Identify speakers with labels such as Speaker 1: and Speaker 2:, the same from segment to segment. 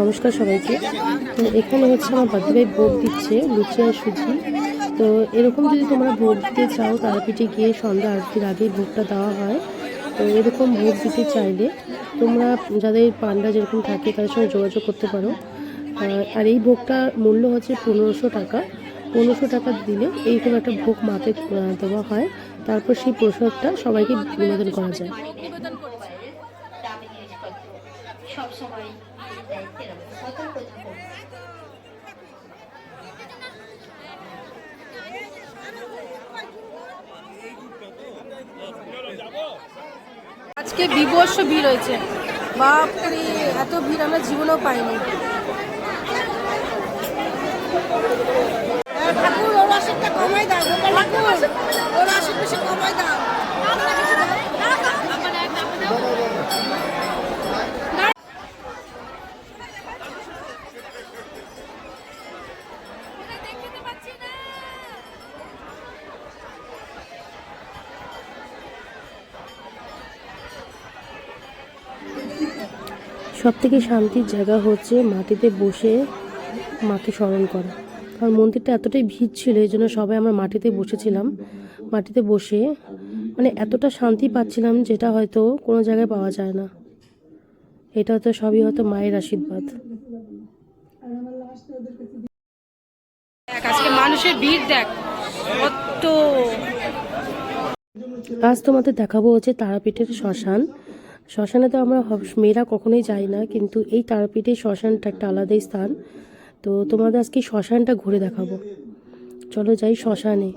Speaker 1: নমস্কার সবাইকে। তো এখানে হচ্ছে আমার বাদিভাই ভোগ দিচ্ছে লুচি আর সুজি। তো এরকম যদি তোমরা ভোগ দিতে চাও তারাপীঠে গিয়ে সন্ধ্যা আরতির আগেই ভোগটা দেওয়া হয়। তো এরকম ভোগ দিতে চাইলে তোমরা যাদের পান্ডা যেরকম থাকে তাদের সঙ্গে যোগাযোগ করতে পারো। আর এই ভোগটার মূল্য হচ্ছে পনেরোশো টাকা। পনেরোশো টাকা দিলে এইরকম একটা ভোগ আহ, দেওয়া হয়। তারপর সেই প্রসাদটা সবাইকে নিবেদন করা যায়।
Speaker 2: আজকে বিবর্ষ ভিড় হয়েছে। বাপরে এত ভিড় আমরা জীবনেও পাইনি। ঠাকুর, ওর অসুখটা কমাই দাও ঠাকুর। ওর বেশি কমাই দাও।
Speaker 1: সব থেকে শান্তির জায়গা হচ্ছে মাটিতে বসে মাকে স্মরণ করা। কারণ মন্দিরটা এতটাই ভিড় ছিল এই জন্য সবাই আমরা মাটিতে বসেছিলাম। মাটিতে বসে মানে এতটা শান্তি পাচ্ছিলাম যেটা হয়তো কোনো জায়গায় পাওয়া যায় না। এটা হয়তো সবই হয়তো মায়ের আশীর্বাদ।
Speaker 2: আজকে মানুষের ভিড় দেখ কত।
Speaker 1: আজ তোমাদের দেখাবো হচ্ছে তারাপীঠের শ্মশান। শ্মশানে তো আমরা মেয়েরা কখনোই যাই না, কিন্তু এই তারাপীঠে শ্মশানটা একটা আলাদাই স্থান। তো তোমাদের আজকে শ্মশানটা ঘুরে দেখাবো। চলো যাই শ্মশানে।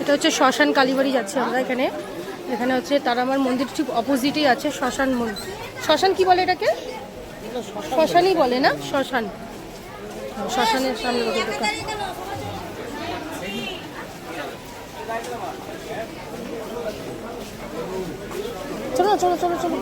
Speaker 2: এটা হচ্ছে শ্মশান কালীবাড়ি যাচ্ছি আমরা এখানে। এখানে হচ্ছে তারা আমার মন্দির ঠিক অপোজিটেই আছে, শ্মশান মন্দির। শ্মশান কি বলে এটাকে? শ্মশানই বলে না? শ্মশান। শ্মশানের সামনে ওদের দোকান চলো চলো চলো চলো।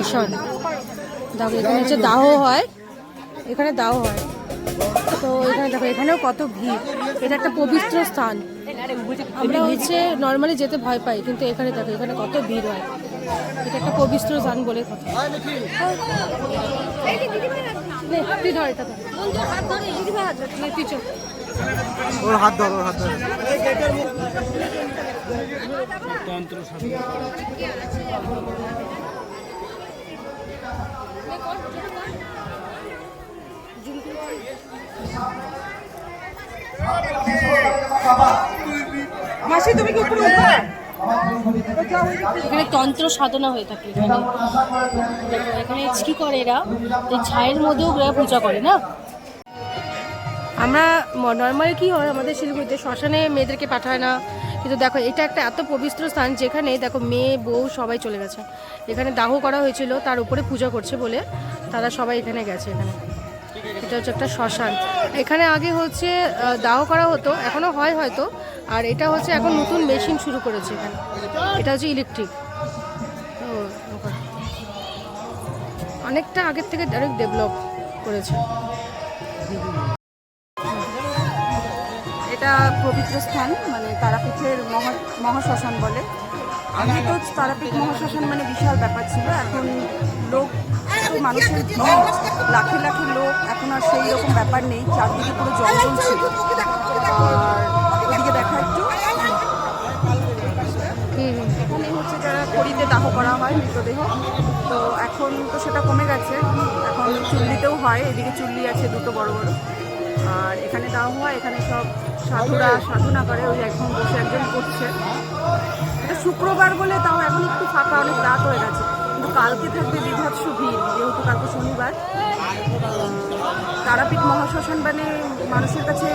Speaker 2: শ্মশান দেখো এখানে হচ্ছে দাহ হয়। এখানে দাহ হয়। তো এখানে দেখো এখানেও কত ভিড়। এটা একটা পবিত্র স্থান। আমরা হচ্ছে নর্মালি যেতে ভয় পাই কিন্তু এখানে দেখো এখানে কত ভিড় হয়। এটা একটা পবিত্র স্থান বলে কথা। নে, তুই ধর এটা তুই চল।
Speaker 3: ওর হাত ধর ওর হাত ধর।
Speaker 2: এখানে তন্ত্র সাধনা হয়ে থাকে এখানে। এখানে কি করে এরা। এই ছায়ের মধ্যেও এরা পূজা করে না? আমরা নর্মালি কি হয় আমাদের শিলিগুড়িতে শ্মশানে মেয়েদেরকে পাঠায় না। কিন্তু দেখো, এটা একটা এত পবিত্র স্থান যেখানে দেখো, মেয়ে, বউ সবাই চলে গেছে। এখানে দাহ করা হয়েছিল, তার উপরে পূজা করছে বলে তারা সবাই এখানে গেছে এখানে। এটা হচ্ছে একটা শ্মশান। এখানে আগে হচ্ছে দাহ করা হতো এখনও হয় হয়তো, আর এটা হচ্ছে এখন নতুন মেশিন শুরু করেছে এখানে। এটা হচ্ছে ইলেকট্রিক। অনেকটা আগের থেকে অনেক ডেভেলপ করেছে।
Speaker 4: পবিত্র স্থান মানে তারাপীঠের মহা মহাশ্মশান বলে। আগে তো তারাপীঠ মহাশ্মশান মানে বিশাল ব্যাপার ছিল। এখন লোক মানুষের লাখে লাখে লোক, এখন আর সেই রকম ব্যাপার নেই। চারদিকে পুরো জঙ্গল ছিল আর ওদিকে দেখা একটু। এখানে হচ্ছে যারা খড়িতে দাহ করা হয়, মৃতদেহ, তো এখন তো সেটা কমে গেছে। এখন চুল্লিতেও হয়, এদিকে চুল্লি আছে দুটো বড় বড়। আর এখানে দাহ হয়, এখানে সব সাধুরা সাধনা করে, ওই এখন বসে একজন করছে। এটা শুক্রবার বলে তাও এখন একটু ফাঁকা, অনেক রাত হয়ে গেছে। কিন্তু কালকে থাকবে বিভৎস ভিড়, যেহেতু কালকে শনিবার। তারাপীঠ মহাশ্মশান মানে মানুষের কাছে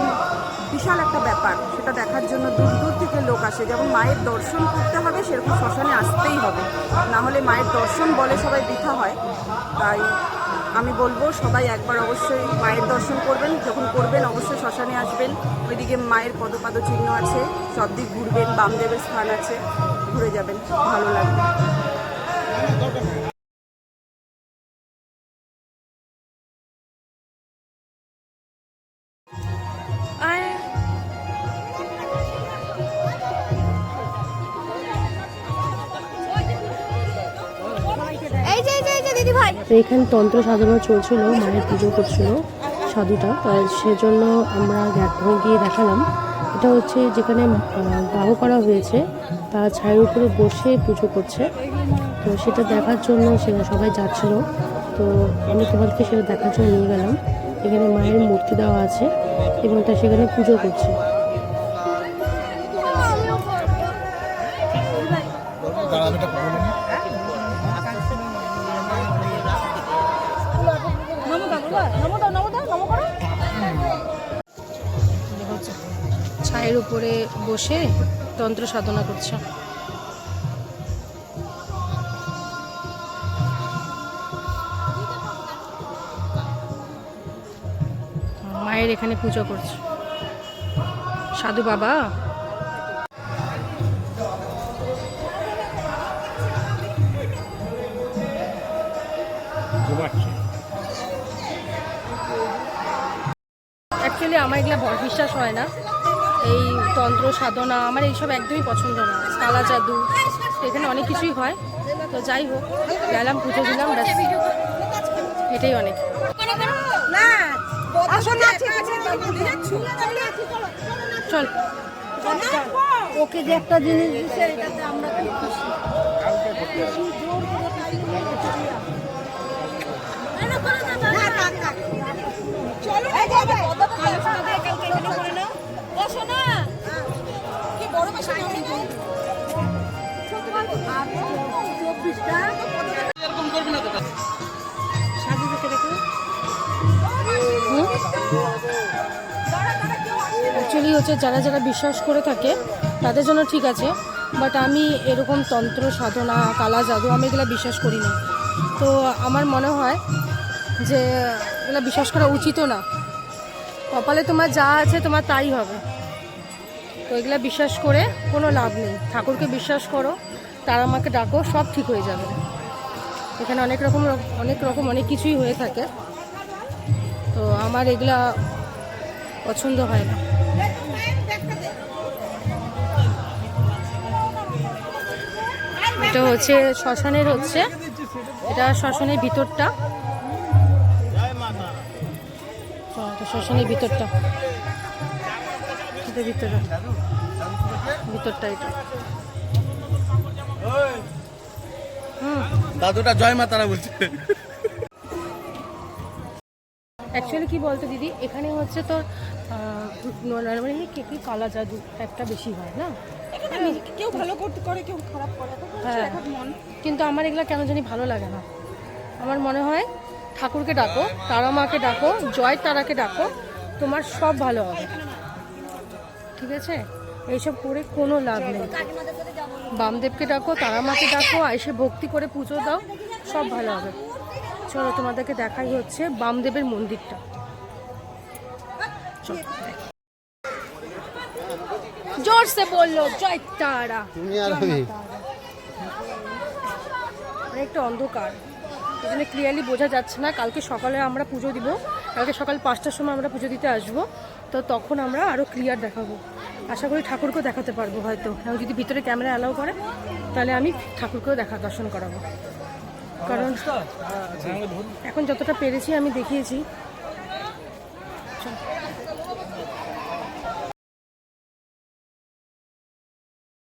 Speaker 4: বিশাল একটা ব্যাপার, সেটা দেখার জন্য দূর দূর থেকে লোক আসে। যেমন মায়ের দর্শন করতে হবে, সেরকম শ্মশানে আসতেই হবে। না হলে মায়ের দর্শন বলে সবাই বৃথা হয়। তাই আমি বলব, সবাই একবার অবশ্যই মায়ের দর্শন করবেন। যখন করবেন, অবশ্যই শ্মশানে আসবেন। ওইদিকে মায়ের পদপাদ চিহ্ন আছে, সব দিক ঘুরবেন, বামদেবের স্থান আছে, ঘুরে যাবেন, ভালো লাগবে।
Speaker 1: তো এখানে তন্ত্র সাধনা চলছিল, মায়ের পুজো করছিল সাধুটা। সেজন্য আমরা গিয়ে দেখালাম। এটা হচ্ছে যেখানে দাহ করা হয়েছে তার ছায়ের উপরে বসে পুজো করছে। তো সেটা দেখার জন্য সে সবাই যাচ্ছিল। তো আমি তোমাদেরকে সেটা দেখার জন্য নিয়ে গেলাম। এখানে মায়ের মূর্তি দেওয়া আছে এবং তা সেখানে পুজো করছে।
Speaker 2: ছায়ের উপরে বসে তন্ত্র সাধনা করছে। মায়ের এখানে পুজো করছে। সাধু বাবা? অ্যাকচুয়ালি বিশ্বাস হয় না। এই তন্ত্র সাধনা আমার এইসব একদমই পছন্দ না। কালা জাদু এখানে অনেক কিছুই হয়। তো যাই হোক গেলাম পুজো দিলাম ব্যাস। এটাই অনেক। চল।
Speaker 5: ওকে যে একটা জিনিস দিচ্ছে এটাতে আমরা খুব খুশি।
Speaker 2: অ্যাকচুয়ালি হচ্ছে যারা যারা বিশ্বাস করে থাকে, তাদের জন্য ঠিক আছে। বাট আমি এরকম তন্ত্র, সাধনা, কালা জাদু, আমি এগুলো বিশ্বাস করি না। তো আমার মনে হয় যে এগুলো বিশ্বাস করা উচিতও না। কপালে তোমার যা আছে তোমার তাই হবে। তো এগুলো বিশ্বাস করে কোনো লাভ নেই। ঠাকুরকে বিশ্বাস করো, তারা আমাকে ডাকো, সব ঠিক হয়ে যাবে। এখানে অনেক রকম অনেক রকম, অনেক কিছুই হয়ে থাকে। তো আমার এগুলা পছন্দ হয় না। এটা হচ্ছে শ্মশানের হচ্ছে, এটা শ্মশানের ভিতরটা। শ্মশানের ভিতরটা। ভিতরে ভিতরটা। এটা।
Speaker 3: দাদুটা জয় মা তারা বলছে।
Speaker 2: অ্যাকচুয়ালি কি বলতো দিদি এখানে হচ্ছে তোর নর্মালি কে কি কালা জাদু একটা বেশি হয় না?
Speaker 4: কেউ ভালো করতে করে কেউ খারাপ করে
Speaker 2: হ্যাঁ। কিন্তু আমার এগুলো কেন জানি ভালো লাগে না। আমার মনে হয় ঠাকুরকে ডাকো তারা মাকে ডাকো জয় তারাকে ডাকো তোমার সব ভালো হবে। ঠিক আছে? এইসব করে কোনো লাভ নেই। বামদেবকে ডাকো তারা মাকে ডাকো এসে ভক্তি করে পুজো দাও সব ভালো হবে। চলো তোমাদেরকে দেখাই হচ্ছে বামদেবের মন্দিরটা। জোরসে বলল জয় তারা। অনেকটা অন্ধকার। এখানে ক্লিয়ারলি বোঝা যাচ্ছে না কালকে সকালে আমরা পুজো দিব। কালকে সকাল পাঁচটার সময় আমরা পুজো দিতে আসব তো তখন আমরা আরও ক্লিয়ার দেখাবো। আশা করি ঠাকুরকেও দেখাতে পারব হয়তো। এবং যদি ভিতরে ক্যামেরা অ্যালাউ করে তাহলে আমি ঠাকুরকেও দেখা দর্শন করাবো। কারণ এখন যতটা পেরেছি আমি দেখিয়েছি।